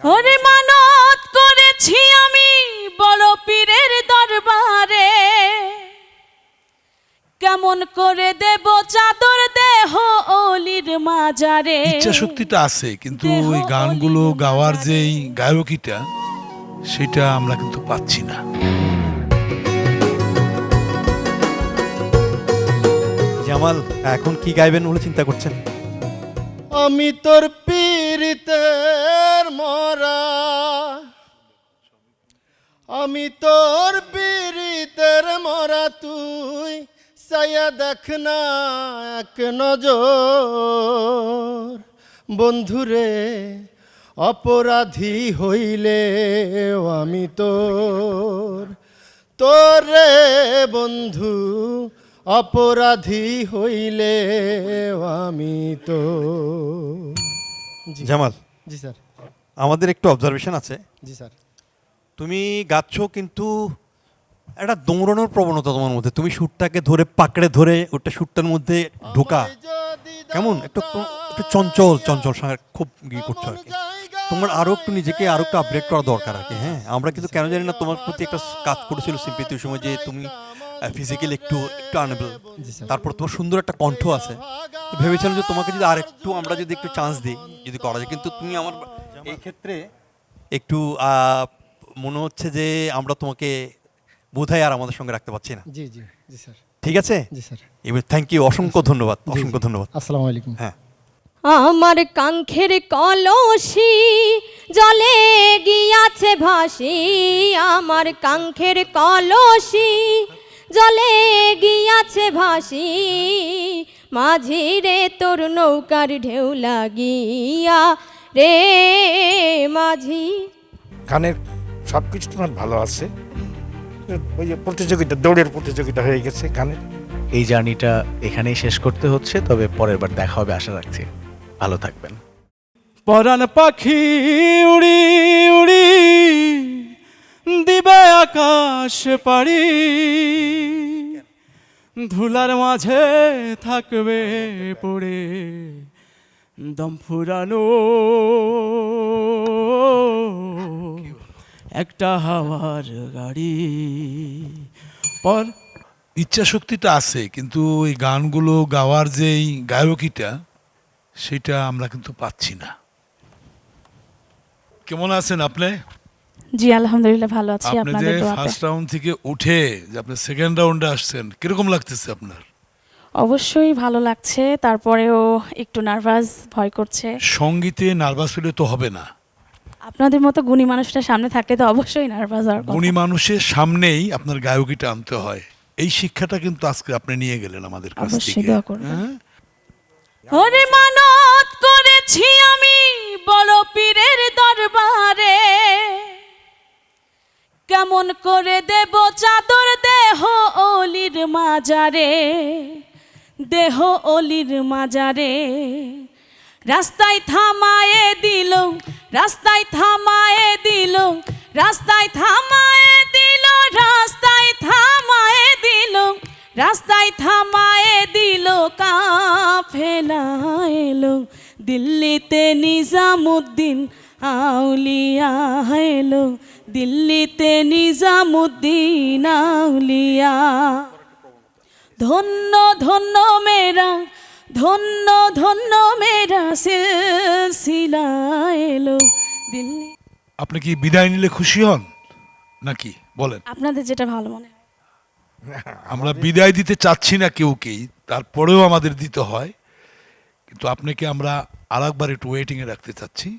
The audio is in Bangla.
ওরে মানত করেছি আমি বড় পীরের দরবারে। কেমন করে দেব চাদর দেহ অলির মাজারে। ইচ্ছা শক্তিটা আছে কিন্তু ওই গানগুলো গাওয়ার যেই গায়কিটা সেটা আমরা কিন্তু পাচ্ছি না। জামাল এখন কি গাইবেন বলে চিন্তা করছেন? আমি তোর পীড়িতের মরা। আমি তোর পীড়িতের মরা, তুই সায়া দেখ না এক নজর। বন্ধুরে, অপরাধী হইলে আমি তোর। তোরে বন্ধু অপরাধী হইলে আমি তো। জামাল। জি স্যার। আমাদের একটু অবজারভেশন আছে। জি স্যার। তুমি গাচ্ছ কিন্তু একটা দৌড়ানোর প্রবণতা তোমার মধ্যে। তুমি সুরটাকে ধরে পাকড়ে ধরে ওটা সুরটার মধ্যে ঢোকা। কেমন? একটু একটু চঞ্চল চঞ্চল সঙ্গে খুব ই করছ আর কি। তোমার আরও একটু নিজেকে আরও একটু আপডেট করা দরকার আর কি হ্যাঁ? আমরা কিন্তু কেন জানি না তোমার প্রতি একটা কাজ করেছিল সিম্পিতি সময় যে তুমি ফিজিক্যালি একটু একটু আনেবল তারপর তোমার সুন্দর একটা কণ্ঠ আছে। ভেবেছিলাম যে তোমাকে যদি আর একটু আমরা যদি একটু চান্স দিই যদি করা যায়। কিন্তু তুমি আমার এই ক্ষেত্রে একটু মনে হচ্ছে যে আমরা তোমাকে বোধহয় আর আমাদের সঙ্গে রাখতে পারছি না। জি জি জি স্যার। ঠিক আছে? জি স্যার। এবার থ্যাংক ইউ অসংখ্য ধন্যবাদ অসংখ্য ধন্যবাদ। আসসালামু আলাইকুম। হ্যাঁ। আমার কাঙ্ক্ষের কলসি জলে গিয়াছে ভাসি। আমার কাঙ্ক্ষের কলসি জলে গিয়াছে ভাসি মাঝি রে তোর নৌকার ঢেউ লাগিয়া। রে মাঝি। গানের সব কিছু তোমার ভালো আছে। ওই যে প্রতিযোগিতা দৌড়ের প্রতিযোগিতা হয়ে গেছে গানের। এই জার্নিটা এখানেই শেষ করতে হচ্ছে তবে পরের বার দেখা হবে আশা রাখছি। ভালো থাকবেন। পরাণ পাখি উড়ি উড়ি। আকাশ পারি ধুলার মাঝে থাকবে পড়ে দম ফুরানো। একটা হাওয়ার গাড়ি। পর ইচ্ছা শক্তিটা আছে, কিন্তু ওই গানগুলো গাওয়ার যেই গায়কিটা, সেটা আমরা কিন্তু পাচ্ছি না। কেমন আছেন আপনি? জি আলহামদুলিল্লাহ ভালো আছি আপনি যে আপনাদের দোয়াতে ফার্স্ট রাউন্ড থেকে উঠে যে আপনি সেকেন্ড রাউন্ডে আসছেন কীরকম লাগতেছে আপনার অবশ্যই ভালো লাগছে তারপরেও একটু নার্ভাস ভয় করছে সঙ্গীতে নার্ভাস হলে তো হবে না আপনাদের মতো গুণী মানুষটা সামনে থাকলে তো অবশ্যই নার্ভাস হওয়ার কথা। গুণী মানুষের সামনেই আপনার গায়কিটা আনতে হয় এই শিক্ষাটা কিন্তু আজকে আপনি নিয়ে গেলেন আমাদের কাছ অবশ্যই থেকে দোয়া করবেন। হ্যাঁ? ওরে মানত করেছি আমি বড় কেমন করে দেব চাদর দেহ অলির মাজারে? দেহ অলির মাজারে। রাস্তায় থামায়ে দিল, রাস্তায় থামায়ে দিল, রাস্তায় থামায়ে দিল, রাস্তায় থামায়ে দিল, রাস্তায় থামায়ে দিল, কাফেলা এলো। দিল্লিতে নিজামুদ্দিন আউলিয়া এলো দিল্লিতে নিজামুদ্দিন আউলিয়া। ধন্য ধন্য মেরা ধন্য ধন্য মেরা সিলসিলা এলো। দিল্লি আপনি কি বিদায় নিলে খুশি হন? নাকি? বলেন। আপনাদের যেটা ভালো মনে হয়। আমরা বিদায় দিতে চাচ্ছি না কেউকেই তারপরেও আমাদের দিতে হয়। কিন্তু আপনাকে আমরা আর একবার একটু ওয়েটিংয়ে রাখতে চাচ্ছি।